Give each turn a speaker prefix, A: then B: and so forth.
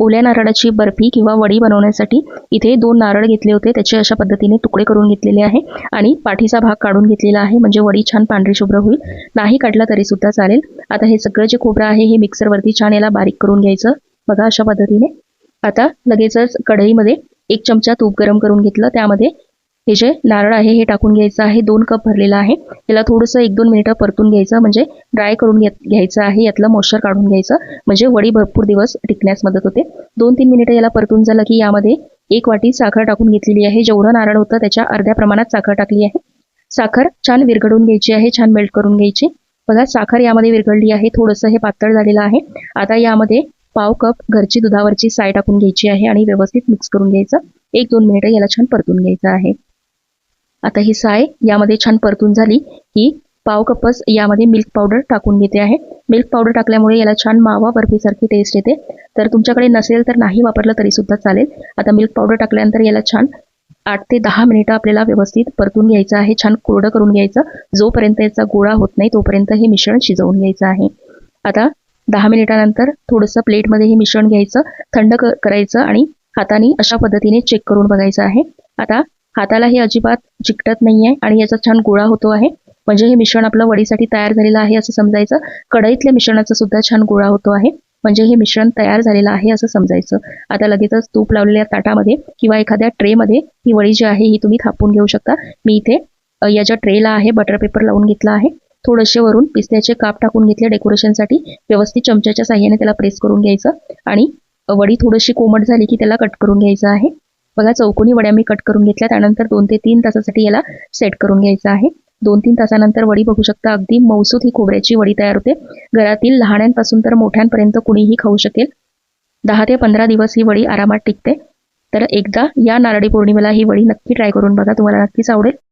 A: ओल्या नारळाची बर्फी किंवा वडी बनवण्यासाठी इथे दोन नारळ घेतले होते. त्याचे अशा पद्धतीने तुकडे करून घेतलेले आहे आणि पाठीचा भाग काढून घेतलेला आहे. म्हणजे वडी छान पांढरी शुभ्र होईल. नाही काढला तरी सुद्धा चालेल. आता हे सगळं जे खोबरं आहे हे मिक्सरवरती छान याला बारीक करून घ्यायचं. बघा अशा पद्धतीने. आता लगेचच कढईमध्ये एक चमचा तूप गरम करून घेतलं. त्यामध्ये हे जे नारळ आहे हे टाकून घ्यायचं आहे. दोन कप भरलेलं आहे. याला थोडंसं एक दोन मिनिटं परतून घ्यायचं. म्हणजे ड्राय करून घेत घ्यायचं आहे. यातलं मॉइश्चर काढून घ्यायचं. म्हणजे वडी भरपूर दिवस टिकण्यास मदत होते. दोन तीन मिनिटं याला परतून झालं की यामध्ये एक वाटी साखर टाकून घेतलेली आहे. जेवढं नारळ होतं त्याच्या अर्ध्या प्रमाणात साखर टाकली आहे. साखर छान विरघडून घ्यायची आहे. छान मेल्ट करून घ्यायची. बघा साखर यामध्ये विरघळली आहे. थोडंसं हे पातळ झालेलं आहे. आता यामध्ये पाव कप घरची दुधावरची साय टाकून घ्यायची आहे आणि व्यवस्थित मिक्स करून घ्यायचं. एक दोन मिनिटं याला छान परतून घ्यायचं आहे. आता ही साय यामध्ये छान परतून झाली की पाव कपच यामध्ये मिल्क पावडर टाकून घेते आहे. मिल्क पावडर टाकल्यामुळे याला छान मावा बर्फीसारखी टेस्ट येते. तर तुमच्याकडे नसेल तर नाही वापरलं तरी सुद्धा चालेल. आता मिल्क पावडर टाकल्यानंतर याला छान आठ ते दहा मिनिटं आपल्याला व्यवस्थित परतून घ्यायचं आहे. छान कोरडं करून घ्यायचं. जोपर्यंत याचा गोळा होत नाही तोपर्यंत हे मिश्रण शिजवून घ्यायचं आहे. आता दहा मिनिटानंतर थोडंसं प्लेटमध्ये हे मिश्रण घ्यायचं. थंड क करायचं आणि हाताने अशा पद्धतीने चेक करून बघायचं आहे. आता हाताला हे अजिबात चिकटत नाही आहे आणि याचा छान गोळा होतो आहे. म्हणजे हे मिश्रण आपलं वडीसाठी तयार झालेलं आहे असं समजायचं. कढईतल्या मिश्रणाचा सुद्धा छान गोळा होतो आहे. म्हणजे हे मिश्रण तयार झालेलं आहे असं समजायचं. आता लगेचच तूप लावलेल्या ताटामध्ये किंवा एखाद्या ट्रेमध्ये ही वडी जी आहे ही तुम्ही थापून घेऊ शकता. मी इथे या ज्या ट्रेला आहे बटर पेपर लावून घेतला आहे थोडेसे वरून पिस्त्याचे काप टाकून घेतले डेकोरेशनसाठी. व्यवस्थित चमच्याच्या साह्याने त्याला प्रेस करून घ्यायचं आणि वडी थोडीशी कोमट झाली की त्याला कट करून घ्यायचं आहे. बघा चौकोनी वड्या मी कट करून घेतल्या. त्यानंतर दोन ते तीन तासासाठी याला सेट करून घ्यायचं आहे. दोन तीन तासानंतर वडी बघू शकता अगदी मौसूद ही खोबऱ्याची वडी तयार होते. घरातील लहाण्यांपासून तर मोठ्यांपर्यंत कुणीही खाऊ शकेल. दहा ते पंधरा दिवस ही वडी आरामात टिकते. तर एकदा या नारळी पौर्णिमेला ही वडी नक्की ट्राय करून बघा. तुम्हाला नक्कीच आवडेल.